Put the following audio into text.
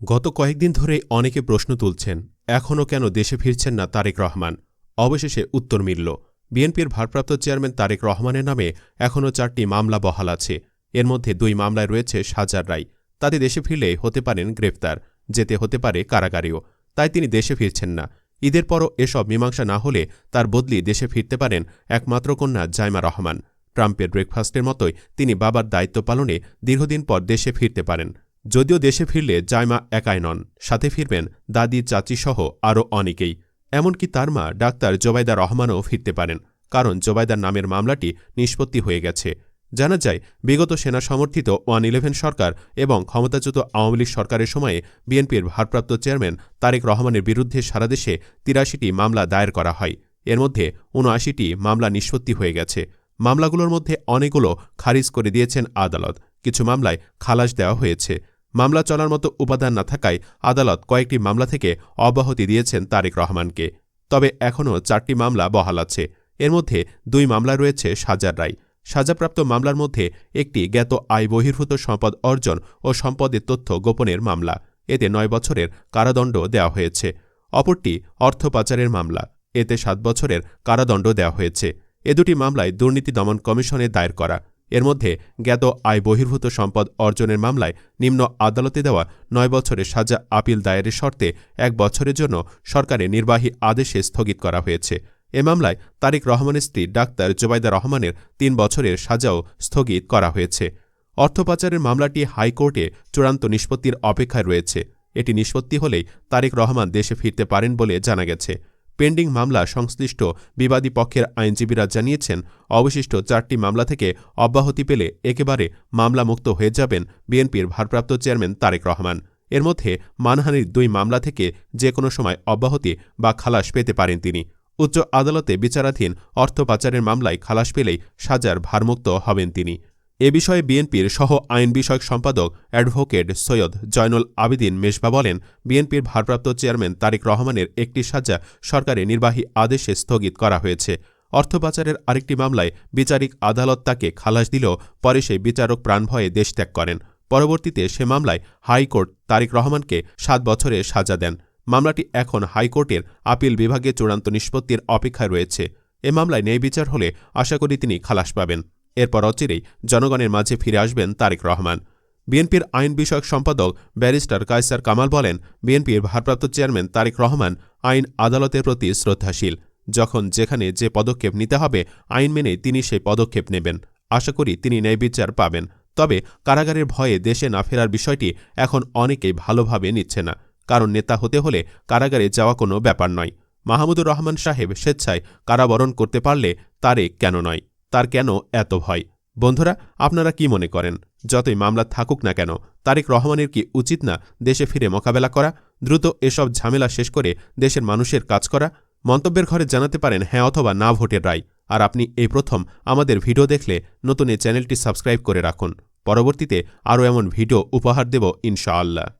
গত কয়েকদিন ধরে অনেকে প্রশ্ন তুলছেন, এখনও কেন দেশে ফিরছেন না তারেক রহমান? অবশেষে উত্তর মিলল, বিএনপির ভারপ্রাপ্ত চেয়ারম্যান তারেক রহমানের নামে এখনও চারটি মামলা বহাল আছে। এর মধ্যে দুই মামলায় রয়েছে সাজার রায়। তাতে দেশে ফিরলে হতে পারেন গ্রেফতার, যেতে হতে পারে কারাগারেও। তাই তিনি দেশে ফিরছেন না। ঈদের পরও এসব মীমাংসা না হলে তার বদলি দেশে ফিরতে পারেন একমাত্র কন্যা জাইমা রহমান। ট্রাম্পের ব্রেকফাস্টের মতোই তিনি বাবার দায়িত্ব পালনে দীর্ঘদিন পর দেশে ফিরতে পারেন। যদিও দেশে ফিরলে জায়মা একাই নন, সাথে ফিরবেন দাদি চাচিসহ আরও অনেকেই। এমনকি তার মা, ডাক্তার জোবাইদা রহমানও ফিরতে পারেন, কারণ জোবাইদার নামের মামলাটি নিষ্পত্তি হয়ে গেছে। জানা যায়, বিগত সেনা সমর্থিত ওয়ান ইলেভেন সরকার এবং ক্ষমতাচ্যুত আওয়ামী লীগ সরকারের সময়ে বিএনপির ভারপ্রাপ্ত চেয়ারম্যান তারেক রহমানের বিরুদ্ধে সারা দেশে তিরাশিটি মামলা দায়ের করা হয়। এর মধ্যে উনআশিটি মামলা নিষ্পত্তি হয়ে গেছে। মামলাগুলোর মধ্যে অনেকগুলো খারিজ করে দিয়েছেন আদালত। কিছু মামলায় খালাস দেওয়া হয়েছে। মামলা চলার মতো উপাদান না থাকায় আদালত কয়েকটি মামলা থেকে অব্যাহতি দিয়েছেন তারেক রহমানকে। তবে এখনও চারটি মামলা বহাল আছে। এর মধ্যে দুই মামলা রয়েছে সাজার রায়। সাজাপ্রাপ্ত মামলার মধ্যে একটি জ্ঞাত আয় বহির্ভূত সম্পদ অর্জন ও সম্পদের তথ্য গোপনের মামলা। এতে নয় বছরের কারাদণ্ড দেওয়া হয়েছে। অপরটি অর্থ পাচারের মামলা। এতে সাত বছরের কারাদণ্ড দেওয়া হয়েছে। এ দুটি মামলায় দুর্নীতি দমন কমিশনে দায়ের করা। এর মধ্যে জ্ঞাত আয় বহির্ভূত সম্পদ অর্জনের মামলায় নিম্ন আদালতে দেওয়া নয় বছরের সাজা আপিল দায়েরের শর্তে এক বছরের জন্য সরকারের নির্বাহী আদেশে স্থগিত করা হয়েছে। এ মামলায় তারিক রহমানের স্ত্রী ডাক্তার জোবাইদা রহমানের তিন বছরের সাজাও স্থগিত করা হয়েছে। অর্থ পাচারের মামলাটি হাইকোর্টে চূড়ান্ত নিষ্পত্তির অপেক্ষায় রয়েছে। এটি নিষ্পত্তি হলেই তারেক রহমান দেশে ফিরতে পারেন বলে জানা গেছে। পেন্ডিং মামলা সংশ্লিষ্ট বিবাদী পক্ষের আইনজীবীরা জানিয়েছেন, অবশিষ্ট চারটি মামলা থেকে অব্যাহতি পেলে একেবারে মামলামুক্ত হয়ে যাবেন বিএনপির ভারপ্রাপ্ত চেয়ারম্যান তারেক রহমান। এর মধ্যে মানহানির দুই মামলা থেকে যে কোনো সময় অব্যাহতি বা খালাস পেতে পারেন তিনি। উচ্চ আদালতে বিচারাধীন অর্থ পাচারের মামলায় খালাস পেলেই সাজার ভারমুক্ত হবেন তিনি। এ বিষয়ে বিএনপির সহ আইন বিষয়ক সম্পাদক অ্যাডভোকেট সৈয়দ জয়নুল আবিদিন মেশবা বলেন, বিএনপির ভারপ্রাপ্ত চেয়ারম্যান তারেক রহমানের একটি সাজা সরকারের নির্বাহী আদেশে স্থগিত করা হয়েছে। অর্থ পাচারের আরেকটি মামলায় বিচারিক আদালত তাকে খালাস দিলেও পরে সেই বিচারক প্রাণভয়ে দেশ ত্যাগ করেন। পরবর্তীতে সে মামলায় হাইকোর্ট তারেক রহমানকে সাত বছরে সাজা দেন। মামলাটি এখন হাইকোর্টের আপিল বিভাগে চূড়ান্ত নিষ্পত্তির অপেক্ষায় রয়েছে। এ মামলায় ন্যায় বিচার হলে আশা করি তিনি খালাস পাবেন। এরপর অচিরেই জনগণের মাঝে ফিরে আসবেন তারেক রহমান। বিএনপির আইন বিষয়ক সম্পাদক ব্যারিস্টার কায়সার কামাল বলেন, বিএনপির ভারপ্রাপ্ত চেয়ারম্যান তারেক রহমান আইন আদালতের প্রতি শ্রদ্ধাশীল। যখন যেখানে যে পদক্ষেপ নিতে হবে, আইন মেনে তিনি সেই পদক্ষেপ নেবেন। আশা করি তিনি ন্যায় বিচার পাবেন। তবে কারাগারের ভয়ে দেশে না ফেরার বিষয়টি এখন অনেকেই ভালোভাবে নিচ্ছে না। কারণ নেতা হতে হলে কারাগারে যাওয়া কোনো ব্যাপার নয়। মাহমুদুর রহমান সাহেব স্বেচ্ছায় কারাবরণ করতে পারলে তারে কেন নয়? তার কেন এত ভয়? বন্ধুরা, আপনারা কি মনে করেন? যতই মামলা থাকুক না কেন, তারেক রহমানের কি উচিত না দেশে ফিরে মোকাবেলা করা? দ্রুত এসব ঝামেলা শেষ করে দেশের মানুষের কাজ করা? মন্তব্যের ঘরে জানাতে পারেন হ্যাঁ অথবা না ভোটের রায়। আর আপনি এই প্রথম আমাদের ভিডিও দেখলে নতুন এই চ্যানেলটি সাবস্ক্রাইব করে রাখুন। পরবর্তীতে আরও এমন ভিডিও উপহার দেব ইনশাআল্লাহ।